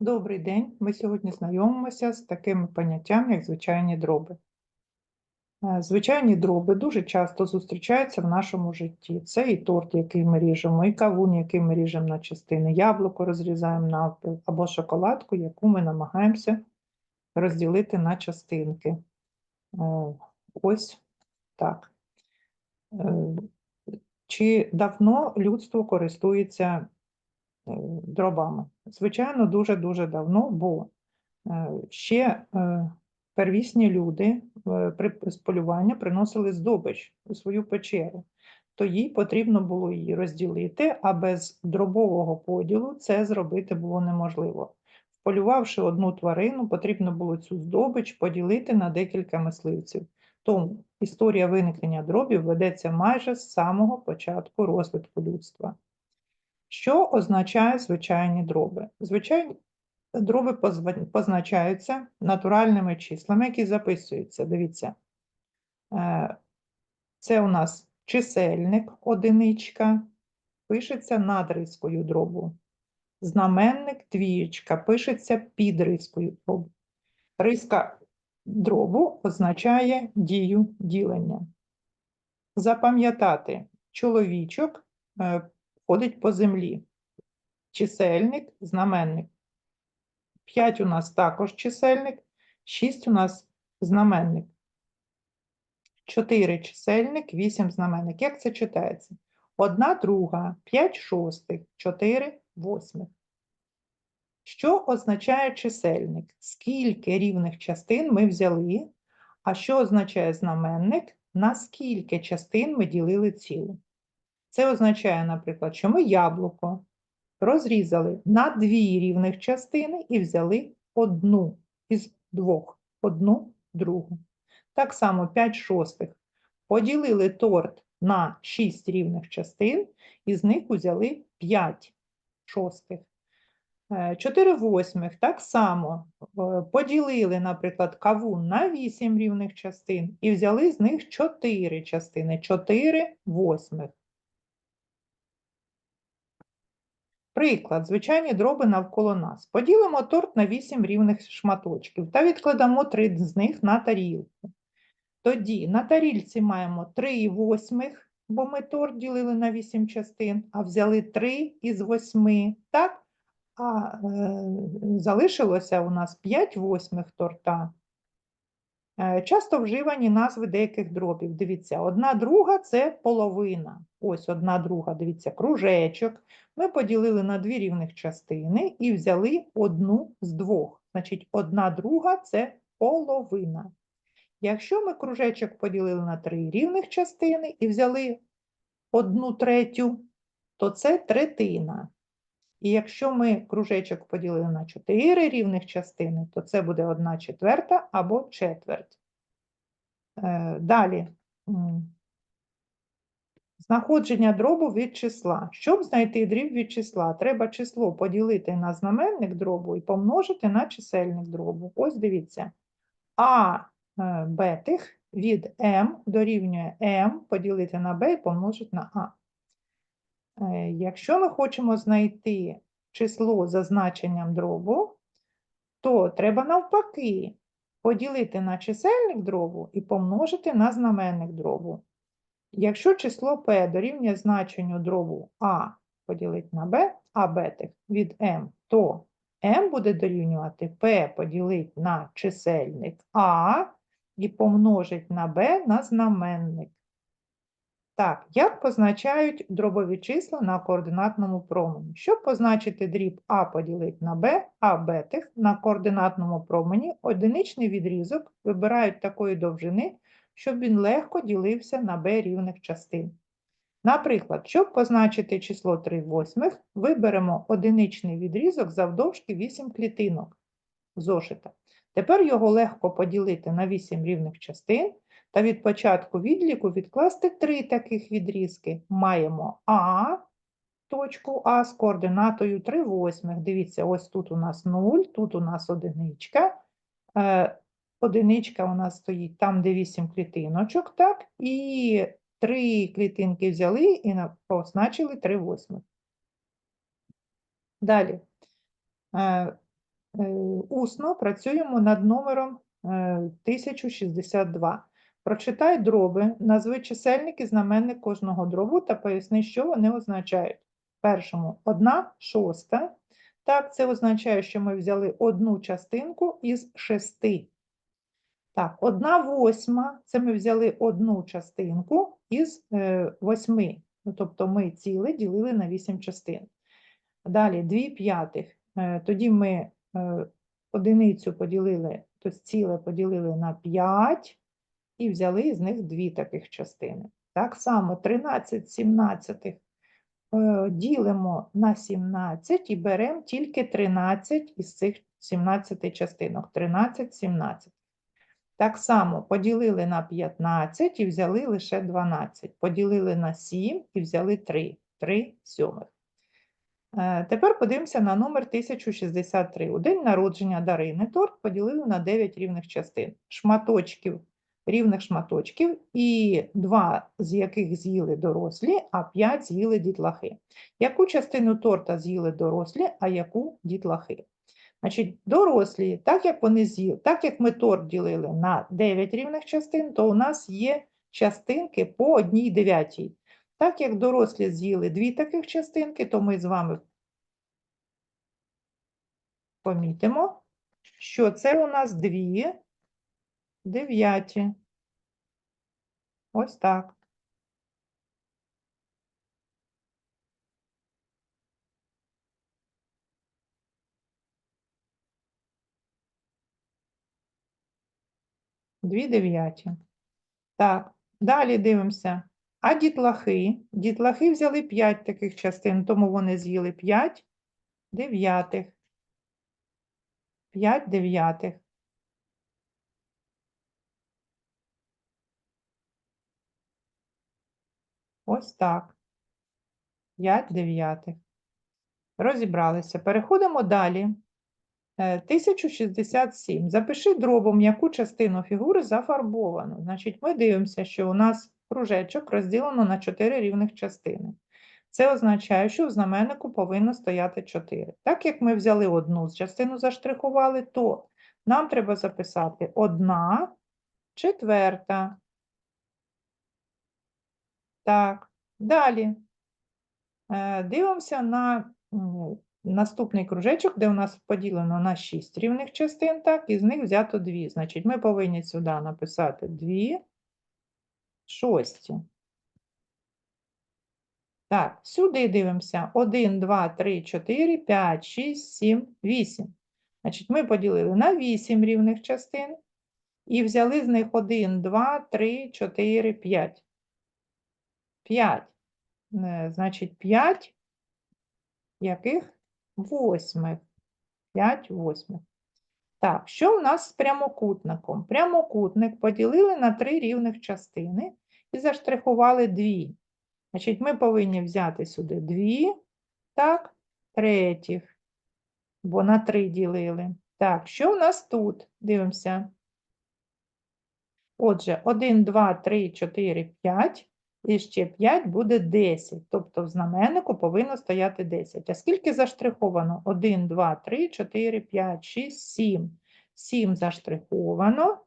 Добрий день. Ми сьогодні знайомимося з такими поняттями, як звичайні дроби. Е, Звичайні дроби дуже часто зустрічаються в нашому житті. Це і торт, який ми ріжемо, і кавун, який ми ріжемо на частини, яблуко розрізаємо навпіл, або шоколадку, яку ми намагаємося розділити на частинки. Е, Ось так. Е, Чи давно людство користується дробами? Звичайно, дуже-дуже давно, бо е, ще е, первісні люди е, з полювання приносили здобич у свою печеру, то їй потрібно було її розділити, а без дробового поділу це зробити було неможливо. Полювавши одну тварину, потрібно було цю здобич поділити на декілька мисливців. Тому історія виникнення дробів ведеться майже з самого початку розвитку людства. Що означає звичайні дроби? Звичайні дроби позначаються натуральними числами, які записуються. Дивіться, е, це у нас чисельник, одиничка, пишеться над рискою дробу. Знаменник двієчка пишеться під рискою дробу. Риска дробу означає дію ділення. Запам'ятати, чоловічок е, ходить по землі. Чисельник, знаменник. 5 у нас також чисельник, 6 у нас знаменник. 4 чисельник, 8 знаменник. Як це читається? 1 друга, 5 шостих, 4 восьмих. Що означає чисельник? Скільки рівних частин ми взяли? А що означає знаменник? На скільки частин ми ділили цілу? Це означає, наприклад, що ми яблуко розрізали на дві рівних частини і взяли одну із двох, одну другу. Так само 5 шостих. Поділили торт на 6 рівних частин, і з них узяли 5 шостих. 4 восьмих так само е, поділили, наприклад, кавун на 8 рівних частин і взяли з них 4 частини, 4 восьмих. Приклад, звичайні дроби навколо нас. Поділимо торт на 8 рівних шматочків та відкладемо 3 з них на тарілку. Тоді на тарільці маємо 3 восьмих, бо ми торт ділили на 8 частин, а взяли 3 із 8, так? А е, залишилося у нас 5 восьмих торта. Е, Часто вживані назви деяких дробів. Дивіться, одна друга це половина. Ось одна друга, дивіться, кружечок. Ми поділили на дві рівних частини і взяли одну з двох. Значить, одна друга це половина. Якщо ми кружечок поділили на три рівних частини і взяли одну третю, то це третина. І якщо ми кружечок поділили на 4 рівних частини, то це буде 1 четверта або четверть. Е, Далі. Знаходження дробу від числа. Щоб знайти дріб від числа, треба число поділити на знаменник дробу і помножити на чисельник дробу. Ось дивіться. А е, бетих від m дорівнює m поділити на b і помножити на a. Е, Якщо ми хочемо знайти число за значенням дробу, то треба навпаки поділити на чисельник дробу і помножити на знаменник дробу. Якщо число p дорівнює значенню дробу a поділити на b, а бетих від m, то m буде дорівнювати p поділити на чисельник a і помножить на b на знаменник. Так, як позначають дробові числа на координатному промені? Щоб позначити дріб А поділити на Б, А бетих на координатному промені одиничний відрізок вибирають такої довжини, щоб він легко ділився на Б рівних частин. Наприклад, щоб позначити число 3 восьмих, виберемо одиничний відрізок завдовжки 8 клітинок зошита. Тепер його легко поділити на 8 рівних частин, та від початку відліку відкласти три таких відрізки. Маємо А, точку А з координатою 3 восьмих. Дивіться, ось тут у нас 0, тут у нас одиничка. Е, Одиничка у нас стоїть там, де 8 клітиночок, так? І три клітинки взяли і на- позначили 3 восьмих. Далі. Е, е, усно працюємо над номером е, 1062. Прочитай дроби, назви чисельник і знаменник кожного дробу та поясни, що вони означають. Першому одна шоста. Так, це означає, що ми взяли одну частинку із шести. Так, одна восьма це ми взяли одну частинку із е, восьми. Ну, тобто ми ціле ділили на вісім частин. Далі дві п'ятих. Е, тоді ми е, одиницю поділили, тобто ціле поділили на 5 і взяли з них дві таких частини. Так само 13 сімнадцятих е, ділимо на 17 і беремо тільки 13 із цих 17 частинок. 13 17. Так само поділили на 15 і взяли лише 12. Поділили на 7 і взяли 3. 3 сьомих. Е, Тепер подивимося на номер 1063. У день народження Дарини торт поділили на 9 рівних частин. Шматочків, рівних шматочків, і два з яких з'їли дорослі, а 5 з'їли дітлахи. Яку частину торта з'їли дорослі, а яку дітлахи? Значить, дорослі, так як вони з'їли, так як ми торт ділили на 9 рівних частин, то у нас є частинки по одній дев'ятій. Так як дорослі з'їли дві таких частинки, то ми з вами помітимо, що це у нас дві дев'яті. Ось так. Дві дев'яті. Так, далі дивимося. А дітлахи? Дітлахи взяли 5 таких частин, тому вони з'їли 5 дев'ятих. 5 дев'ятих. Ось так. 5 дев'ятих. Розібралися. Переходимо далі. Е, 1067. Запиши дробом, яку частину фігури зафарбовано. Значить, ми дивимося, що у нас кружечок розділено на 4 рівних частини. Це означає, що в знаменнику повинно стояти 4. Так як ми взяли одну з частину, заштрихували, то нам треба записати 1 четверта. Так, далі. Е, Дивимося на наступний кружечок, де у нас поділено на 6 рівних частин, так, і з них взято 2. Значить, ми повинні сюди написати 2 шості. Так, сюди дивимося. 1, 2, 3, 4, 5, 6, 7, 8. Значить, ми поділили на 8 рівних частин і взяли з них 1, 2, 3, 4, 5. 5. Е, Значить, 5 яких? Восьмих. 5 восьмих. Так, що в нас з прямокутником? Прямокутник поділили на три рівних частини і заштрихували дві. Значить, ми повинні взяти сюди дві, так, третіх, бо на три ділили. Так, що в нас тут? Дивимося. Отже, 1, 2, 3, 4, 5. І ще 5 буде 10. Тобто в знаменнику повинно стояти 10. А скільки заштриховано? 1, 2, 3, 4, 5, 6, 7. 7 заштриховано.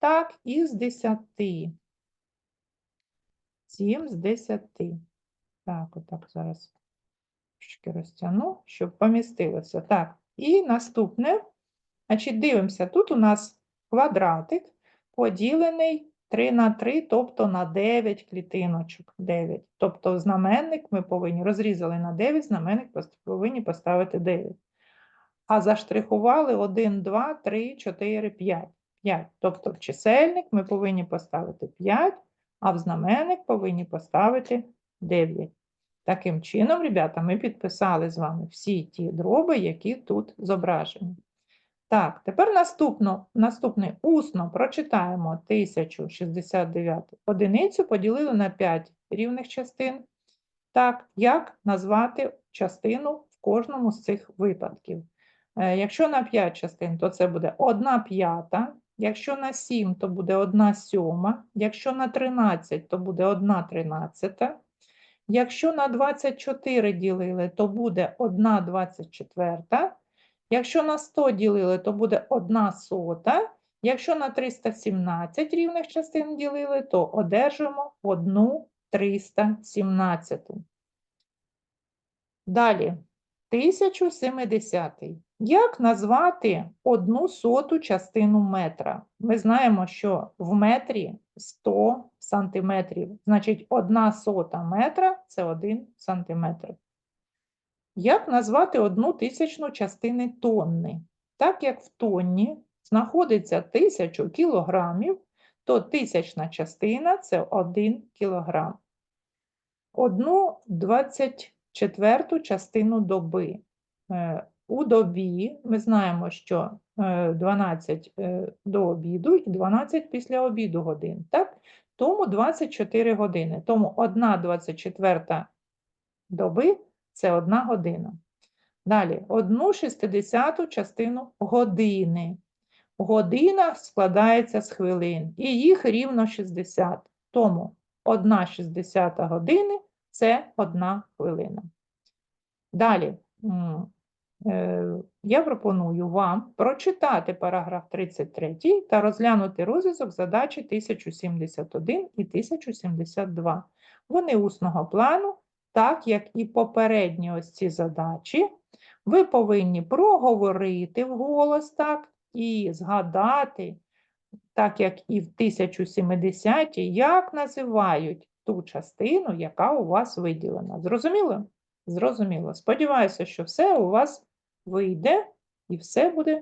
Так, із 10. 7 з 10. Так, отак зараз трошки розтягну, щоб помістилося. Так, і наступне. Значить, дивимося, тут у нас квадратик поділений 3 на 3, тобто на 9 клітиночок. 9. Тобто знаменник ми повинні розрізали на 9, знаменник повинні поставити 9. А заштрихували 1, 2, 3, 4, 5. 5. Тобто в чисельник ми повинні поставити 5, а в знаменник повинні поставити 9. Таким чином, ребята, ми підписали з вами всі ті дроби, які тут зображені. Так, тепер наступно, наступний усно прочитаємо 1069 одиницю, поділили на 5 рівних частин. Так, як назвати частину в кожному з цих випадків? Е, Якщо на 5 частин, то це буде 1 п'ята. Якщо на 7, то буде 1 сьома. Якщо на 13, то буде 1 тринадцята. Якщо на 24 ділили, то буде 1 24. Якщо на 100 ділили, то буде 1 сота. Якщо на 317 рівних частин ділили, то одержимо 1 317. Далі, 1070. Як назвати одну соту частину метра? Ми знаємо, що в метрі 100 сантиметрів. Значить, одна сота метра – це 1 сантиметр. Як назвати одну тисячну частини тонни? Так як в тонні знаходиться тисячу кілограмів, то тисячна частина – це 1 кілограм. Одну 24 частину доби. Е, У добі ми знаємо, що е, 12 е, до обіду і 12 після обіду годин. Так? Тому 24 години. Тому 1 24 доби – це 1 година. Далі, 1 60 частину години. Година складається з хвилин, і їх рівно 60. Тому 1 60 години – це 1 хвилина. Далі, е, я пропоную вам прочитати параграф 33 та розглянути розв'язок задачі 1071 і 1072. Вони усного плану, так як і попередні ось ці задачі, ви повинні проговорити вголос так і згадати, так як і в 1070-ті, як називають ту частину, яка у вас виділена. Зрозуміло? Зрозуміло. Сподіваюся, що все у вас вийде і все буде